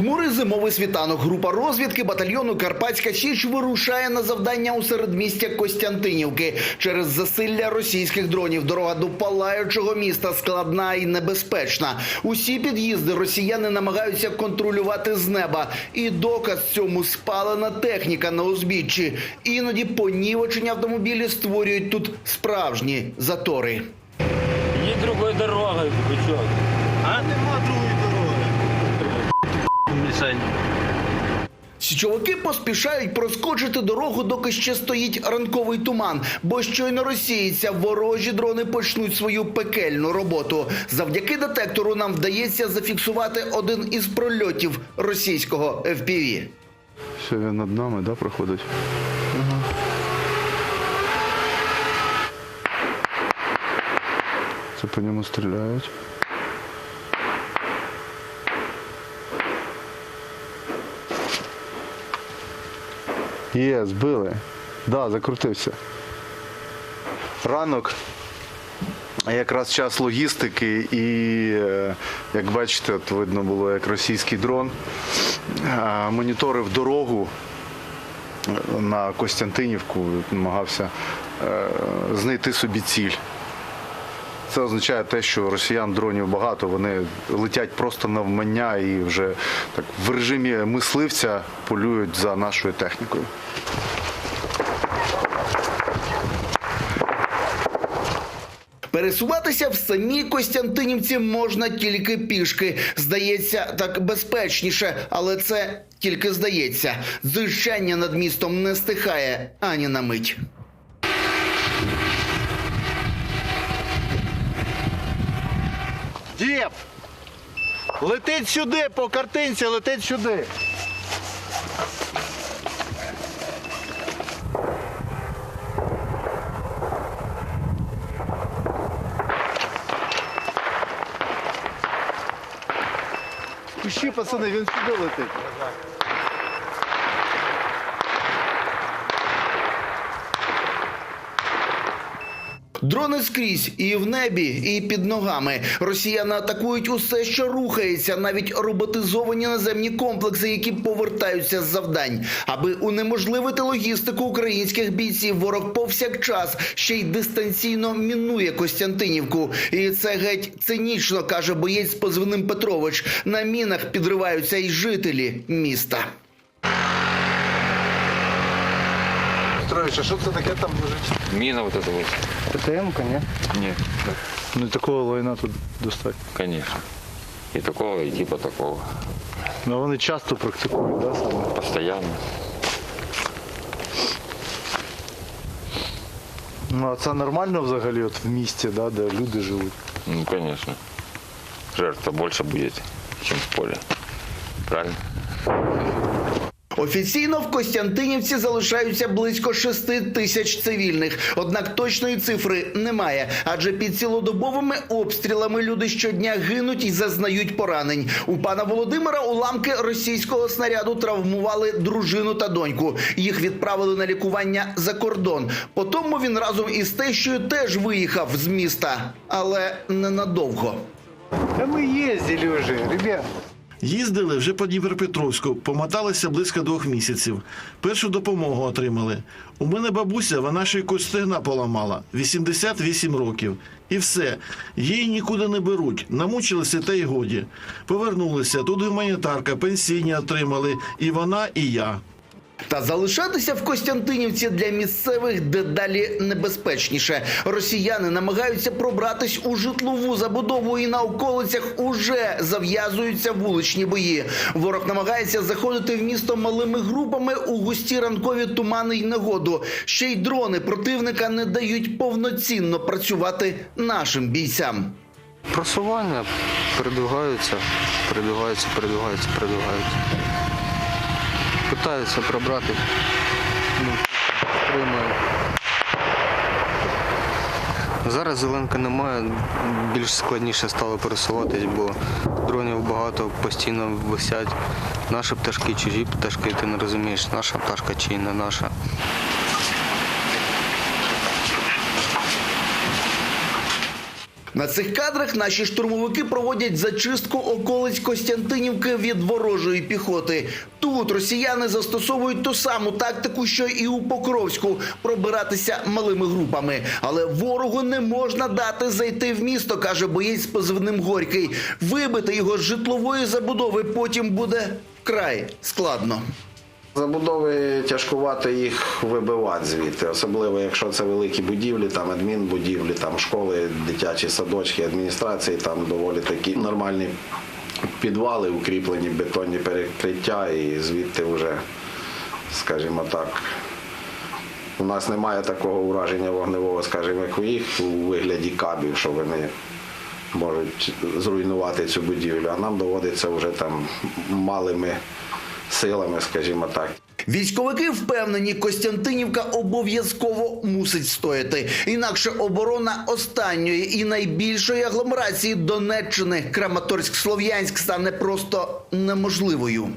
похмурий зимовий світанок. Група розвідки батальйону Карпатська Січ вирушає на завдання у середмістя Костянтинівки. Через засилля російських дронів дорога до палаючого міста складна і небезпечна. Усі під'їзди росіяни намагаються контролювати з неба. І доказ цьому спалена техніка на узбіччі. Іноді понівечені автомобілі створюють тут справжні затори. Иди другой дорогой, бычок. А нема другої Січовики поспішають проскочити дорогу, доки ще стоїть ранковий туман, бо щойно розсіється, ворожі дрони почнуть свою пекельну роботу. Завдяки детектору нам вдається зафіксувати один із прольотів російського FPV. Все, він над нами, да, проходить? Це по ньому стріляють. Є, збили. Да, закрутився. Ранок. Якраз час логістики, і е, як бачите, от видно було, як російський дрон е, моніторив дорогу на Костянтинівку, намагався е, знайти собі ціль. Це означає те, що росіян дронів багато, вони летять просто навмання і вже так в режимі мисливця полюють за нашою технікою. Пересуватися в самій Костянтинівці можна тільки пішки. Здається, так безпечніше, але це тільки здається. Зищання над містом не стихає ані на мить. Дєп! Летить сюди, по картинці, летить сюди. Кущі, пацани, він сюди летить. Дрони скрізь і в небі, і під ногами. Росіяни атакують усе, що рухається, навіть роботизовані наземні комплекси, які повертаються з завдань. Аби унеможливити логістику українських бійців, ворог повсякчас ще й дистанційно мінує Костянтинівку. І це геть цинічно каже боєць з позивним Петрович. На мінах підриваються й жителі міста. Петрович, а що це таке там лежить? Мина вот эта вот. ПТМ-ка, ні? Нет, Ну і такого лайна тут достатньо. конечно. И такого, и типа такого. Ну вони часто практикують, да, саме? Постоянно. Ну а це нормально взагалі от в місті, да, де люди живуть. Ну, конечно. Жертва больше будет, чем в поле. Правильно? Офіційно в Костянтинівці залишаються близько 6 тисяч цивільних. Однак точної цифри немає, адже під цілодобовими обстрілами люди щодня гинуть і зазнають поранень. У пана Володимира уламки російського снаряду травмували дружину та доньку. Їх відправили на лікування за кордон. Потім він разом із тещою теж виїхав з міста, але ненадовго. Та ми їздили вже, ребят. Їздили вже по Дніпропетровську, помоталися близько двох місяців. Першу допомогу отримали. У мене бабуся, вона ще й кость стегна поламала, 88 років. І все. Її нікуди не беруть. Намучилися та й годі. Повернулися. Тут гуманітарка, пенсійні отримали. І вона, і я. Та залишатися в Костянтинівці для місцевих дедалі небезпечніше. Росіяни намагаються пробратись у житлову забудову і на околицях уже зав'язуються вуличні бої. Ворог намагається заходити в місто малими групами у густі ранкові тумани й негоду. Ще й дрони противника не дають повноцінно працювати нашим бійцям. Просування передвигаються, передвигаються, передвигаються, передвигаються. Питаються пробрати. Ну, тримають. Зараз зеленка немає, більш складніше стало пересуватись, бо дронів багато постійно висять. Наші пташки, чужі пташки, ти не розумієш, наша пташка чи не наша. На цих кадрах наші штурмовики проводять зачистку околиць Костянтинівки від ворожої піхоти. Тут росіяни застосовують ту саму тактику, що і у Покровську пробиратися малими групами. Але ворогу не можна дати зайти в місто, каже боєць з позивним Горький. Вибити його з житлової забудови потім буде вкрай складно. Забудови тяжкувато їх вибивати звідти, особливо якщо це великі будівлі, там адмінбудівлі, там школи, дитячі садочки, адміністрації, там доволі такі нормальні підвали, укріплені бетонні перекриття, і звідти вже, скажімо так, у нас немає такого ураження вогневого, скажімо, як у їх у вигляді кабів, що вони можуть зруйнувати цю будівлю, а нам доводиться вже там малими силами, скажімо так. Військовики впевнені, Костянтинівка обов'язково мусить стояти. Інакше оборона останньої і найбільшої агломерації Донеччини Краматорськ-Слов'янськ стане просто неможливою.